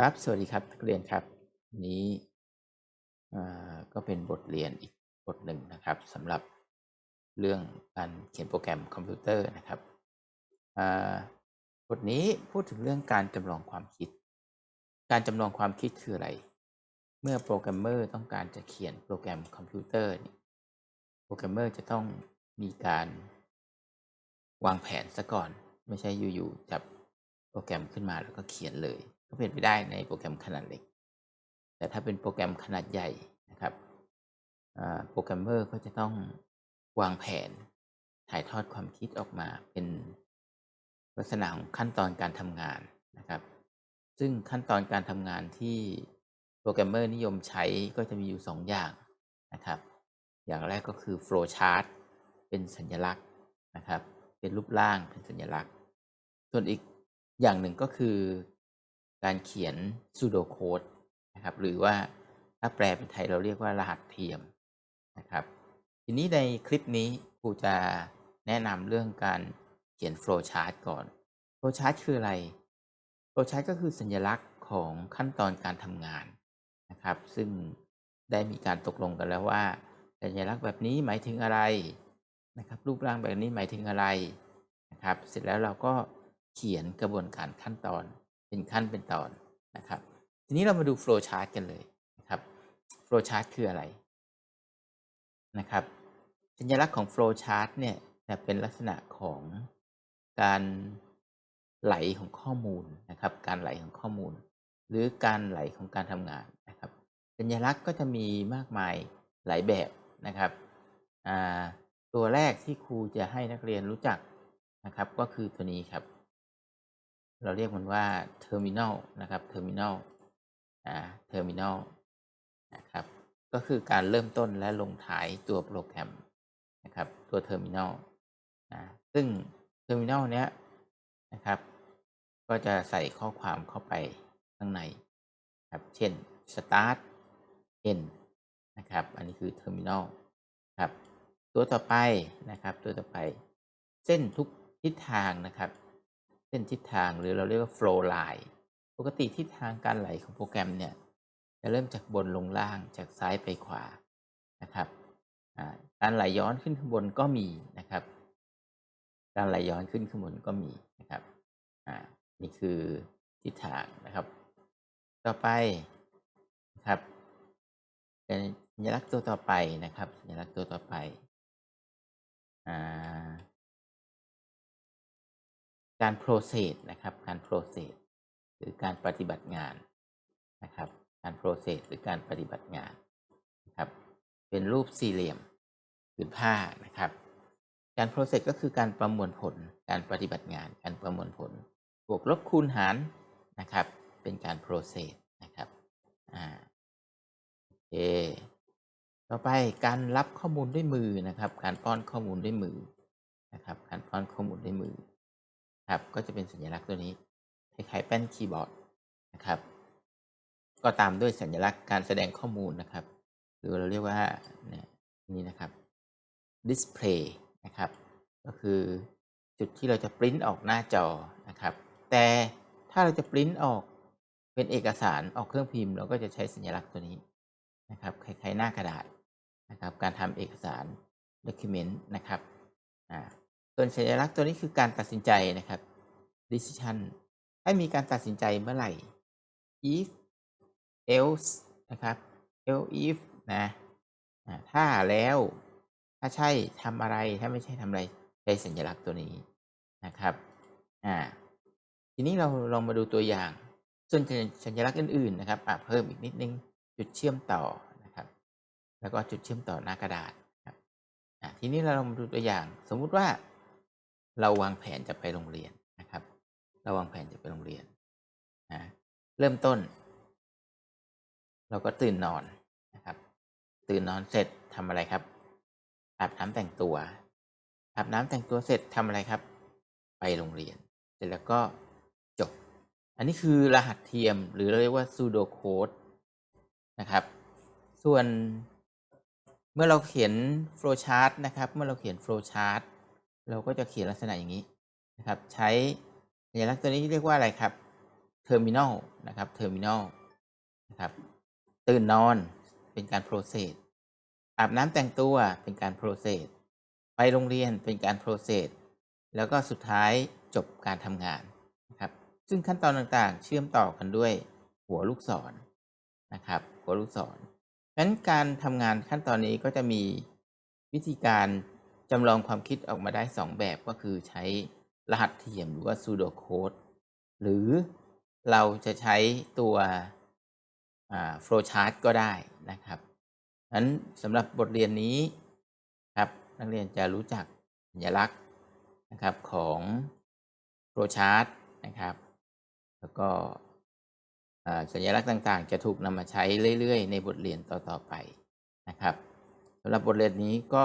ครับ สวัสดีครับนักเรียนครับ นี้ก็เป็นบทเรียนอีกบทหนึ่งนะครับสำหรับเรื่องการเขียนโปรแกรมคอมพิวเตอร์นะครับบทนี้พูดถึงเรื่องการจำลองความคิด การจำลองความคิดคืออะไร เมื่อโปรแกรมเมอร์ต้องการจะเขียนโปรแกรมคอมพิวเตอร์นี่โปรแกรมเมอร์จะต้องมีการวางแผนซะก่อน ไม่ใช่อยู่ๆจับโปรแกรมขึ้นมาแล้วก็เขียนเลย ก็เป็นไปได้ในโปรแกรมขนาดเล็ก แต่ถ้าเป็นโปรแกรมขนาดใหญ่นะครับโปรแกรมเมอร์ก็จะต้องวางแผนถ่ายทอดความคิดออกมาเป็นลักษณะของขั้นตอนการทำงานนะครับ ซึ่งขั้นตอนการทำงานที่โปรแกรมเมอร์นิยมใช้ก็จะมีอยู่ 2 อย่างนะครับ อย่างแรกก็คือ flow chart เป็นสัญลักษณ์นะครับ เป็นรูปร่างเป็นสัญลักษณ์ ส่วนอีกอย่างหนึ่งก็คือ การเขียน pseudo code นะครับ หรือว่าถ้าแปลเป็นไทยเราเรียกว่ารหัสเทียมนะครับ ทีนี้ในคลิปนี้ครูจะแนะนำเรื่องการเขียน flow chart ก่อน flow chart คืออะไร flow chart ก็คือสัญลักษณ์ของขั้นตอนการทำงานนะครับ ซึ่งได้มีการตกลงกันแล้วว่า สัญลักษณ์แบบนี้หมายถึงอะไรนะครับ รูปร่างแบบนี้หมายถึงอะไรนะครับ เสร็จแล้วเราก็เขียนกระบวนการขั้นตอน เป็นขั้นเป็นตอนนะครับ ทีนี้เรามาดู flow chart กันเลยนะครับ flow chart คืออะไรนะครับ สัญลักษณ์ของ flow chart เนี่ยจะเป็นลักษณะของการไหลของข้อมูลนะครับ การไหลของข้อมูล หรือการไหลของการทำงานนะครับ สัญลักษณ์ก็จะมีมากมายหลายแบบนะครับตัวแรกที่ครูจะให้นักเรียนรู้จักนะครับ ก็คือตัวนี้ครับ เราเรียกมันว่า terminal นะครับ terminal อ่า terminal นะครับก็คือการเริ่มต้นและลงท้ายตัวโปรแกรมนะครับตัว terminal นะซึ่ง terminal เนี้ยนะครับก็จะใส่ข้อความเข้าไปข้างในครับเช่น start end นะครับอันนี้คือ terminal ครับตัวต่อไปนะครับตัวต่อไป เส้นทุกทิศทางนะครับ เส้นทิศทางหรือเราเรียกว่า flow line ปกติทิศทางการไหลของโปรแกรมเนี่ย จะเริ่มจากบนลงล่างจากซ้ายไปขวานะครับการไหลย้อนขึ้นข้างบนก็มีนะครับ การไหลย้อนขึ้นข้างบนก็มีนะครับนี่คือทิศทางนะครับ ต่อไปนะครับเป็นสัญลักษณ์ตัวต่อไปนะครับสัญลักษณ์ตัวต่อไปอ่า การ process นะครับ การ process หรือการปฏิบัติงานนะครับ การ process หรือการปฏิบัติงานนะครับ เป็นรูปสี่เหลี่ยมผืนผ้านะครับ การ process ก็คือการประมวลผล การปฏิบัติงาน การประมวลผล บวกลบคูณหารนะครับ เป็นการ process นะครับอ่าโอเคต่อไปการรับข้อมูลด้วยมือนะครับ การป้อนข้อมูลด้วยมือนะครับ การป้อนข้อมูลด้วยมือ ครับ ก็จะเป็นสัญลักษณ์ตัวนี้คล้ายๆแป้นคีย์บอร์ดนะครับ ก็ตามด้วยสัญลักษณ์การแสดงข้อมูลนะครับ หรือเราเรียกว่านี่นี่นะครับ display นะครับ ก็คือจุดที่เราจะปริ้นออกหน้าจอนะครับ แต่ถ้าเราจะปริ้นออกเป็นเอกสารออกเครื่องพิมพ์ เราก็จะใช้สัญลักษณ์ตัวนี้นะครับคล้ายๆหน้ากระดาษนะครับ การทำเอกสาร document นะครับ อ่า ส่วนสัญลักษณ์ตัวนี้คือการตัดสินใจนะครับ decision ให้มีการตัดสินใจเมื่อไหร่ if else นะครับ else if นะถ้าแล้ว ถ้าใช่ทำอะไร ถ้าไม่ใช่ทำอะไรใช้สัญลักษณ์ตัวนี้นะครับ อ่า ทีนี้เราลองมาดูตัวอย่าง ส่วนสัญลักษณ์อื่นๆนะครับ อะเพิ่มอีกนิดนึง จุดเชื่อมต่อนะครับ แล้วก็จุดเชื่อมต่อหน้ากระดาษครับ อะทีนี้เราลองมาดูตัวอย่าง สมมุติว่า เราวางแผนจะไปโรงเรียนนะครับ เราวางแผนจะไปโรงเรียนนะเริ่มต้น เราก็ตื่นนอนนะครับ ตื่นนอนเสร็จทำอะไรครับอาบน้ำแต่งตัวอาบน้ำแต่งตัวเสร็จทำอะไรครับ ไปโรงเรียน เสร็จแล้วก็จบ อันนี้คือรหัสเทียมหรือเราเรียกว่า pseudo code นะครับ ส่วนเมื่อเราเขียน flow chart นะครับ เมื่อเราเขียน flow chart เราก็จะเขียนลักษณะอย่างนี้นะครับ ใช้สัญลักษณ์ตัวนี้เรียกว่าอะไรครับ terminal นะครับ terminal นะครับตื่นนอนเป็นการ process อาบน้ำแต่งตัวเป็นการ process ไปโรงเรียนเป็นการ process แล้วก็สุดท้ายจบการทำงานนะครับ ซึ่งขั้นตอนต่างๆ เชื่อมต่อกันด้วยหัวลูกศรนะครับ หัวลูกศรงั้นการทำงานขั้นตอนนี้ก็จะมีวิธีการ จำลองความคิดออกมาได้ 2 แบบก็คือใช้รหัสเทียมหรือว่า pseudo code หรือเราจะใช้ตัวอ่า flowchart ก็ได้นะครับนั้นสำหรับบทเรียนนี้ครับนักเรียนจะรู้จักสัญลักษณ์นะครับของ flowchart นะครับ แล้วก็สัญลักษณ์ต่างๆ จะถูกนำมาใช้เรื่อยๆ ในบทเรียนต่อๆไปนะครับสำหรับบทเรียนนี้ก็